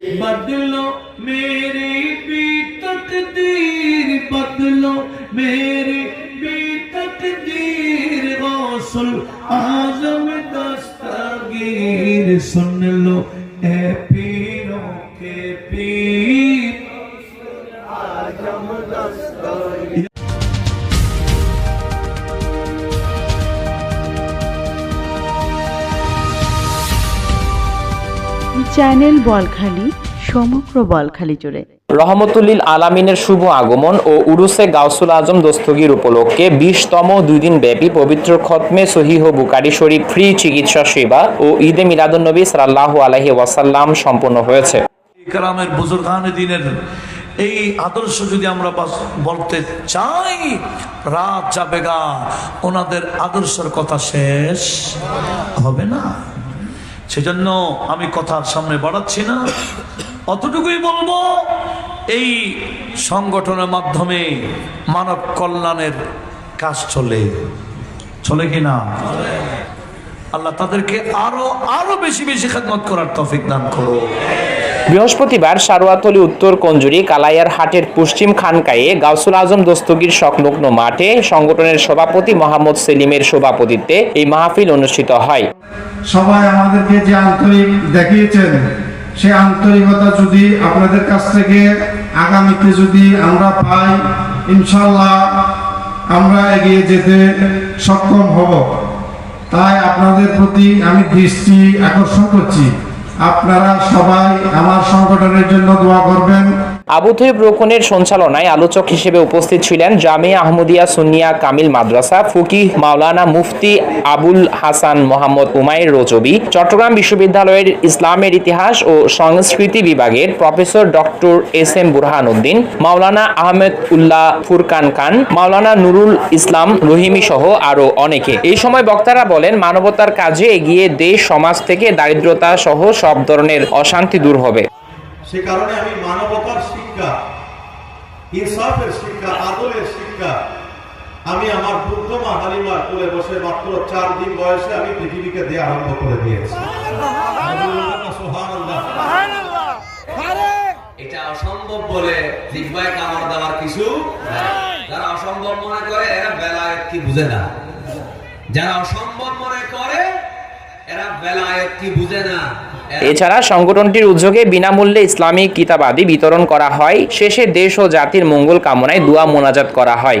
बदलो मेरी भी तकदीर बदलो मेरी भी तकदीर गौसुल आजम दस्तगीर सुन लो ए पीरों के पीर চ্যানেল বলখালি সমগ্র বলখালি জুড়ে। রহমতুল্লিল আলামিনের শুভ আগমন ও উরুসে গাউসুল আজম দস্তগীর উপলক্ষে বিশতম দুই দিন ব্যাপী পবিত্র খতমে সহিহ বুকারি শরীফ ফ্রি চিকিৎসা সেবা ও ঈদে মিলাদুন্নবী সাল্লাহ আলহি ওয়াসাল্লাম সম্পন্ন হয়েছে। ইকরামের বুজুর্গান দিনের এই আদর্শ যদি আমরা বলতে চাই রাত যাবে গা ওনাদের আদর্শের কথা শেষ হবে না? সেজন্য আমি কথার সামনে বাড়াচ্ছি না। অতটুকুই বলব, এই সংগঠনের মাধ্যমে মানব কল্যাণের কাজ চলে। চলে কি না? আল্লাহ তাদেরকে আরও আরও বেশি বেশি খেদমত করার তফিক দান করো বৃহস্পতিবার সারোয়াতলি উত্তর কঞ্জুরি কালাইয়ার হাটের পশ্চিম খানকায়ে গাউসুল আজম দস্তগীর সংলগ্ন মাঠে সংগঠনের সভাপতি মোহাম্মদ সেলিমের সভাপতিত্বে এই মাহফিল অনুষ্ঠিত হয়। সবাই আমাদেরকে যে আন্তরিক দেখিয়েছেন, সেই আন্তরিকতা যদি আপনাদের কাছ থেকে আগামীতে যদি আমরা পাই, ইনশাল্লাহ আমরা এগিয়ে যেতে সক্ষম হব। তাই আপনাদের প্রতি আমি দৃষ্টি আকর্ষণ করছি। আপনারা সবাই আমার সংগঠনের জন্য দোয়া করবেন। আবু তৈব রোকনের সঞ্চালনায় আলোচক হিসেবে উপস্থিত ছিলেন জামে আহমদিয়া সুনিয়া কামিল মাদ্রাসা, ফকিহ মাওলানা মুফতি আবুল হাসান মোহাম্মদ উমাইর রোজবি, চট্টগ্রাম বিশ্ববিদ্যালয়ের ইসলামের ইতিহাস ও সংস্কৃতি বিভাগের professor doctor S M Burhanuddin Maulana Ahmed Ullah Furqan Khan, Maulana Nurul Islam Rahimi সহ আরও অনেকে। এই সময় বক্তারা বলেন, মানবতার কাজে এগিয়ে দেশ, সমাজ থেকে দারিদ্রতা সহ সব ধরনের অশান্তি দূর হবে। সে কারণে আমি মানবতার শিক্ষা ইনসাফের শিক্ষা আদলের শিক্ষা আমি আমার বুদ্ধ মা হালিমার কোলে বসে মাত্র চার দিন বয়সে আমি পৃথিবীকে দেয়া আরম্ভ করে দিয়েছি। এটা অসম্ভব বলে কামড় দেওয়ার কিছু যারা অসম্ভব মনে করে এরা বেলায়েত কি বুঝে না। যারা অসম্ভব মনে করে এছাড়া সংগঠনটির উদ্যোগে বিনামূল্যে ইসলামিক কিতাব আদি বিতরণ করা হয়। শেষে দেশ ও জাতির মঙ্গল কামনায় দোয়া মোনাজাত করা হয়।